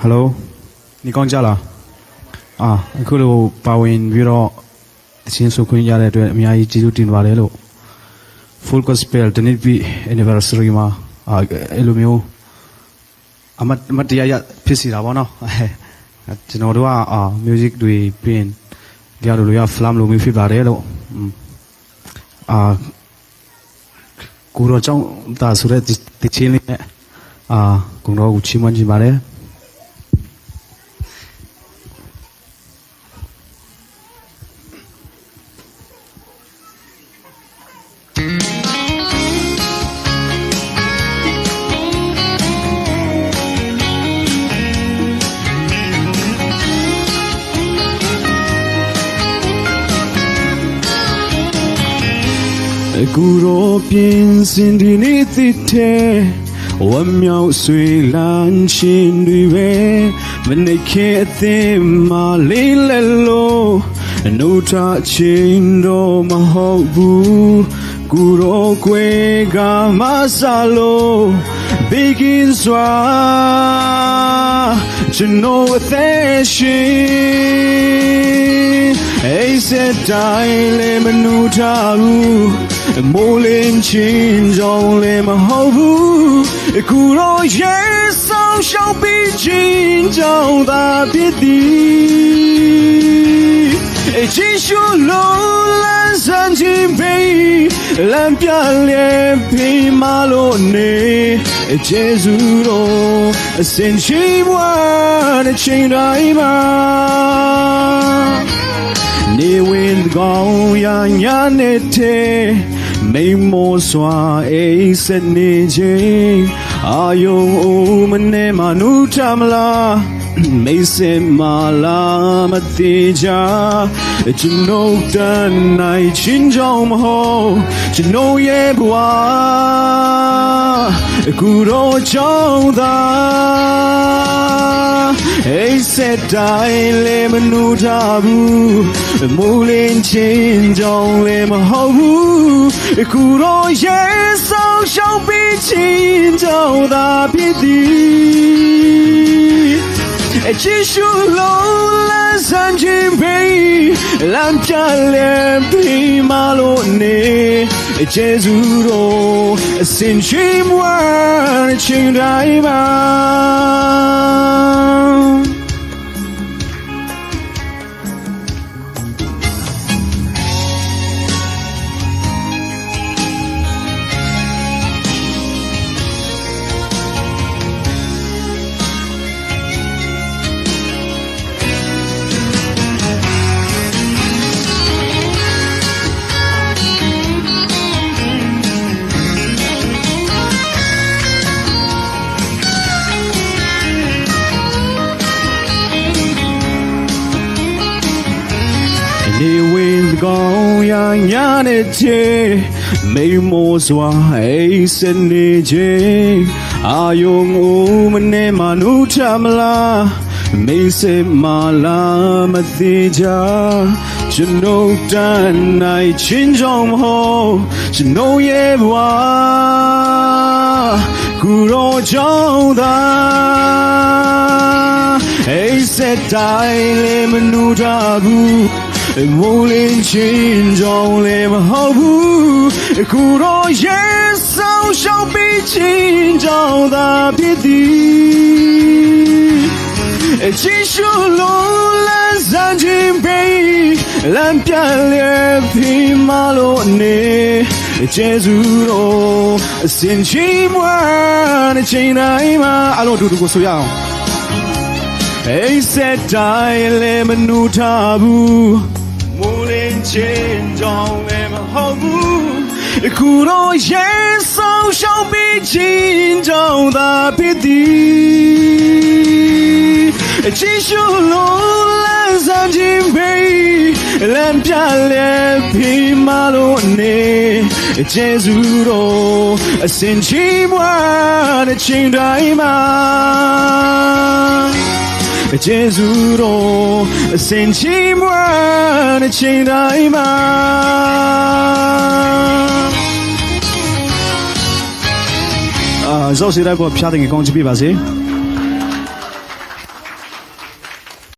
ဟယ်လိုနေကောင်းကြလားအာအခုလိုပါဝင်ပြီးတော့အချင်းဆိုခွင့်ရတဲ့အတွက်အများကြီးကျေးဇူးတင်ပါတယ်လို့ full gospel တနည်းပြီး anniversary မှာအာအဲ့လိုမျိုးအမတ်အမတ်တရားရဖြစ်စီတာပေါ့နော်အဲကျွန်တော်တို့ကအာ music တွေပြင်ကြရလို့ရ flam လိုမျိုးဖြစ်ပါတယ်လို့อืมအာကိုရောကြောင့်ဒါဆိုတဲ့တချင်းလေးနဲ့အာကိုရောကိုချီးမွမ်းကြပါတယ် အခုတော့ပြင်စင်ဒီနေ့သစ်တဲ့ဝမ်းမြောက်ဆွေလန်းချင်းတွေပဲမနေခဲ့အသင်းမလေးလက်လို့ အနုထချင်းတော့မဟုတ်ဘူးကူတော့ကွယ်ကမဆလို့ begin စွာကျွန်တော်အသက်ရှင်အိစက်တိုင်းလည်းမနူထားဘူးမိုးလင်းချင်းကြောင့်လည်းမဟုတ်ဘူးအခုတော့ရဲဆောင်ရှောက်ပြီးချင်းကြောင့်သာဖြစ်သည် အချင်းရှုလုံးလန်းစမ်းချင်းပေလမ်းပြလဲဖေးမလို့နေကျေးဇူးတော်အစင်ရှိဘွားတဲ့ချိန်တိုင်းမှာနေဝင်ကောင်းရညာနေတဲ့မိန်မောစွာအိစနေချင်းအာယုံအို မနေမနုထမလားမိတ်စင်မလာမသေးကြကျွန်တော်တန်နိုင်ချင်းကြောင့်မဟုတ်ကျွန်တော်ရဲ့ဘဝအခုတော့ကြောင်းသာအိစက်တိုင်းလည်းမနူထားဘူးမိုးလင်းချင်းကြောင့်လည်းမဟုတ်ဘူးအခုတော့ရဲဆောင်ရှောက်ပြီးချင်းကြောင့်သာဖြစ်သည် အချစ်ရှုလုံးလန်းစမ်းခြင်းပေလမ်းပြလဲပြီးမလို့နေကျေးဇူးတော်အစင်ရှိမွားချင်းတိုင်းမှာ နေဝင်ကောင်းရညာနဲ့ချေမိန်မောစွာအိစနေချေအာယုံဦးမနေမနုထမလားမိစေမလာမသေးကြကျွန်တော်တန်နိုင်ချင်းကြောင့်မဟုတ်ကျွန်တော်ရဲ့ဘဝကူရောကြောင့်သာအိစက်တိုင်းလည်းမနူထားဘူး မိုးလင်းချင်းကြောင့်လည်းမဟုတ်ဘူးအခုတော့ရဲဆောင်ရှောက်ပြီးချင်းကြောင့်သာဖြစ်သည်အချစ်ရှုလုံးလန်းစမ်းခြင်းပေလမ်းပြလဲဖိမလို့နေကျေးဇူးတော်အစင်ချီးမွမ်းတဲ့ချိန်တိုင်းမှာအလုံးအတူတူကိုဆိုရအောင်အိစက်တိုင်းလည်းမနူထားဘူးမိုးလင်း ချင်းကြောင့်လည်းမဟုတ်ဘူးအခုတော့ရဲဆောင်ရှောက်ပြီးချင်းကြောင့်သာဖြစ်သည်အချစ်ရှုလုံးလန်းစမ်းခြင်းပေလမ်းပြလဲဖိမလို့နေကျေးဇူးတော်အစင်ချီးမွမ်းတဲ့ချိန်တိုင်းမှာ ကျေးဇူးတော်အစင်ချီးမွမ်းတဲ့ချိန်တိုင်းမှာအာဇောစီရက်ကိုဖျားတဲ့ကောင်းချပြပါစေ